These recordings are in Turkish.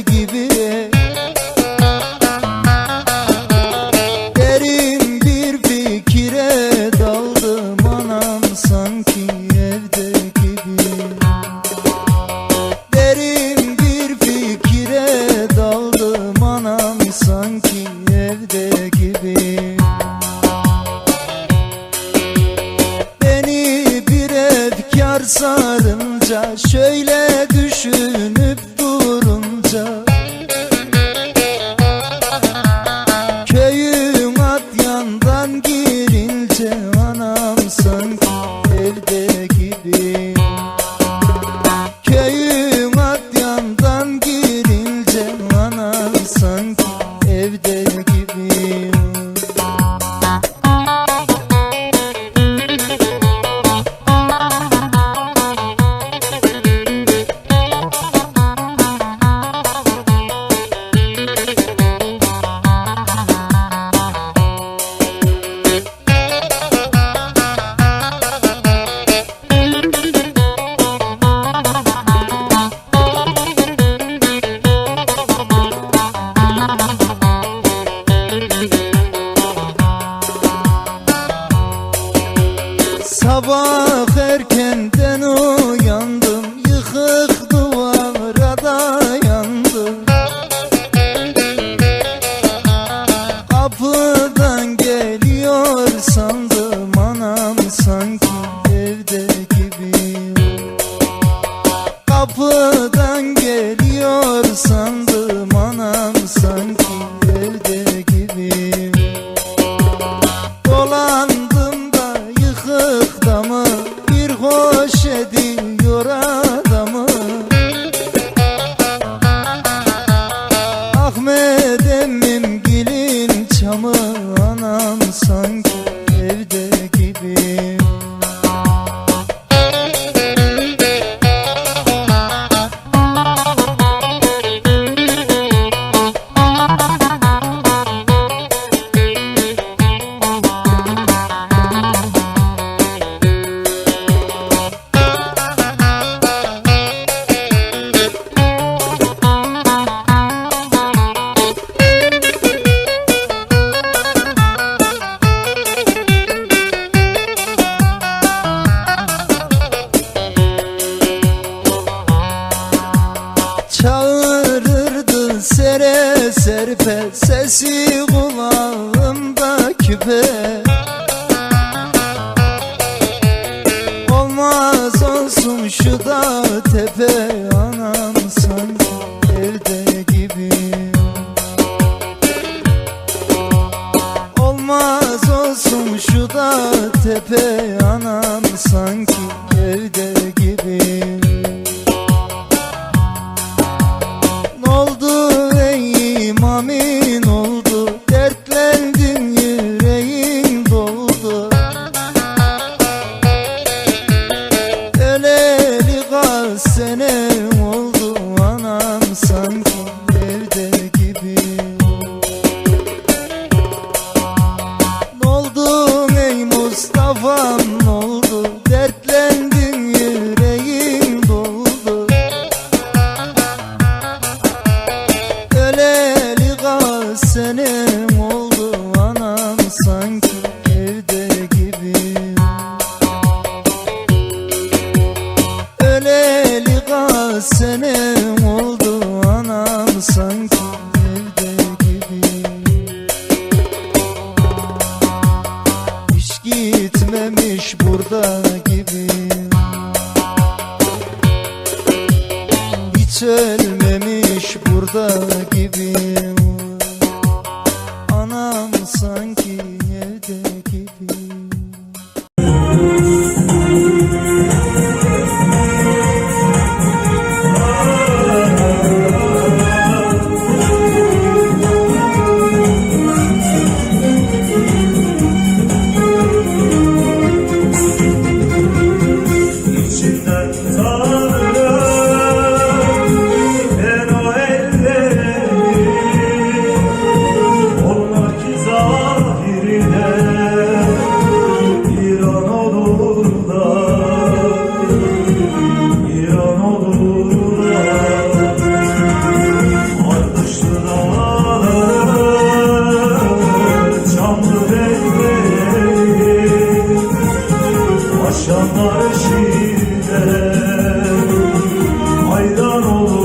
gibi. Derin bir fikire daldım anam sanki evde gibi. Derin bir fikire daldım anam sanki evde gibi. Beni bir efkar sarınca şöyle düşünün Russia. sesi kulağımda küpe Olmaz olsun şu da tepe Anam sanki evde gibi. Olmaz olsun şu da tepe Anam sanki demiş burada gibi. Hiç ölmemiş burada gibi. karşıda Aydan olur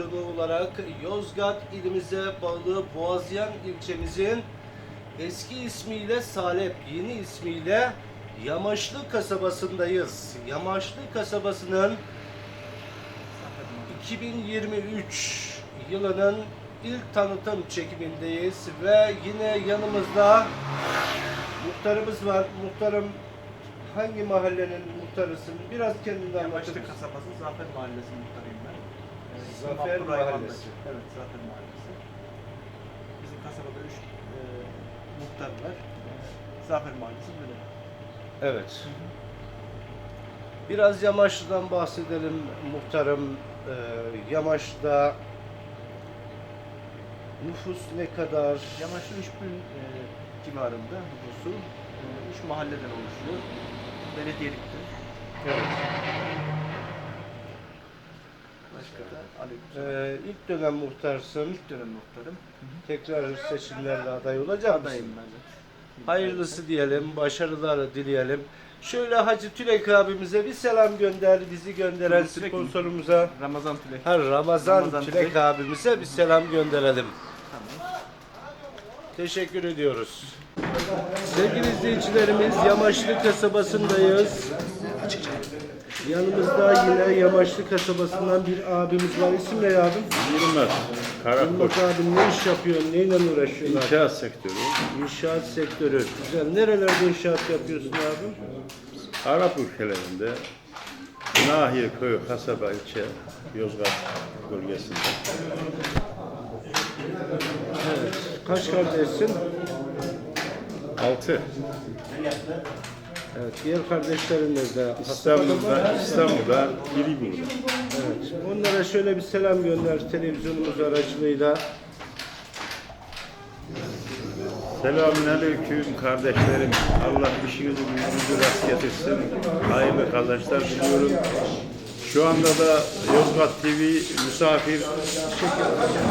Televizyonu olarak Yozgat ilimize bağlı Boğazyan ilçemizin eski ismiyle Salep, yeni ismiyle Yamaçlı kasabasındayız. Yamaçlı kasabasının 2023 yılının ilk tanıtım çekimindeyiz ve yine yanımızda muhtarımız var. Muhtarım hangi mahallenin muhtarısın? Biraz kendinden anlatır Yamaçlı mısın? kasabası Zafer Mahallesi muhtarıyım ben. Zafer Mahallesi. Evet, Zafer Mahallesi. Bizim kasabada üç e, muhtar var. E, Zafer Mahallesi böyle. Evet. Biraz Yamaçlı'dan bahsedelim muhtarım. Ee, Yamaç'ta nüfus ne kadar? Yamaçlı 3000 e, civarında nüfusu. E, üç mahalleden oluşuyor. Belediyeliktir. Evet. Ee, ilk dönem muhtarsın. İlk dönem muhtarım. Tekrar seçimlerle aday olacak mısın? Adayım ben de. Hayırlısı diyelim, başarılar dileyelim. Şöyle Hacı Tülek abimize bir selam gönder, bizi gönderen Tülek mi? sponsorumuza. Ramazan Tülek. Ha, Ramazan, Ramazan Tülek Tülek. abimize bir selam gönderelim. Teşekkür ediyoruz. Sevgili izleyicilerimiz Yamaçlı kasabasındayız. Yanımızda yine Yamaçlı kasabasından bir abimiz var. İsim ne abim? Yılmaz, Karakoç, Yılmaz abim ne iş yapıyor, neyle uğraşıyorlar? inşaat sektörü, İnşaat sektörü. Güzel. Nerelerde inşaat yapıyorsun abim? Arap ülkelerinde, Nahiye köy, kasaba, ilçe, Yozgat bölgesinde. Evet. Kaç kardeşsin? Altı, Evet. Diğer kardeşlerin nerede? İstanbul'da, İstanbul'da, biri burada. Evet. Onlara şöyle bir selam gönder televizyonumuz aracılığıyla. Selamün aleyküm kardeşlerim. Allah işinizi gücünüzü rast getirsin. Hayırlı kazançlar diliyorum. Şu anda da Yozgat TV misafir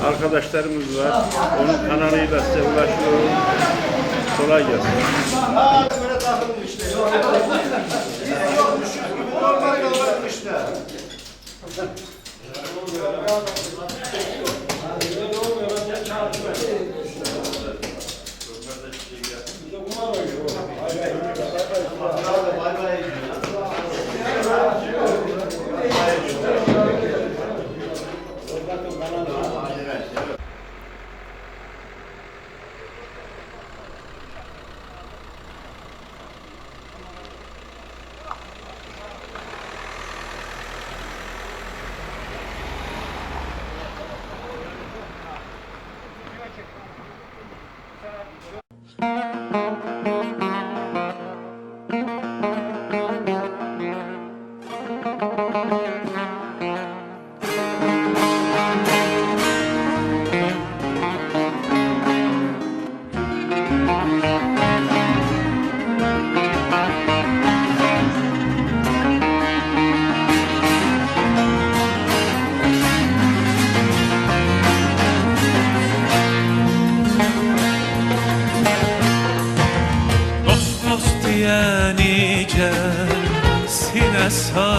arkadaşlarımız var. Onun kanalıyla size ulaşıyorum. Kolay gelsin. Dost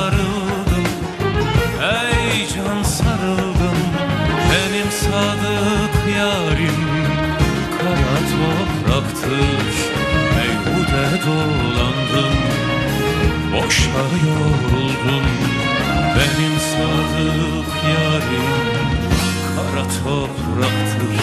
sarıldım. Ey can sarıldım benim sadık yarim. Kara topraktır meyhude dolandım. Boşa yoruldum benim sadık yarim. Kara topraktır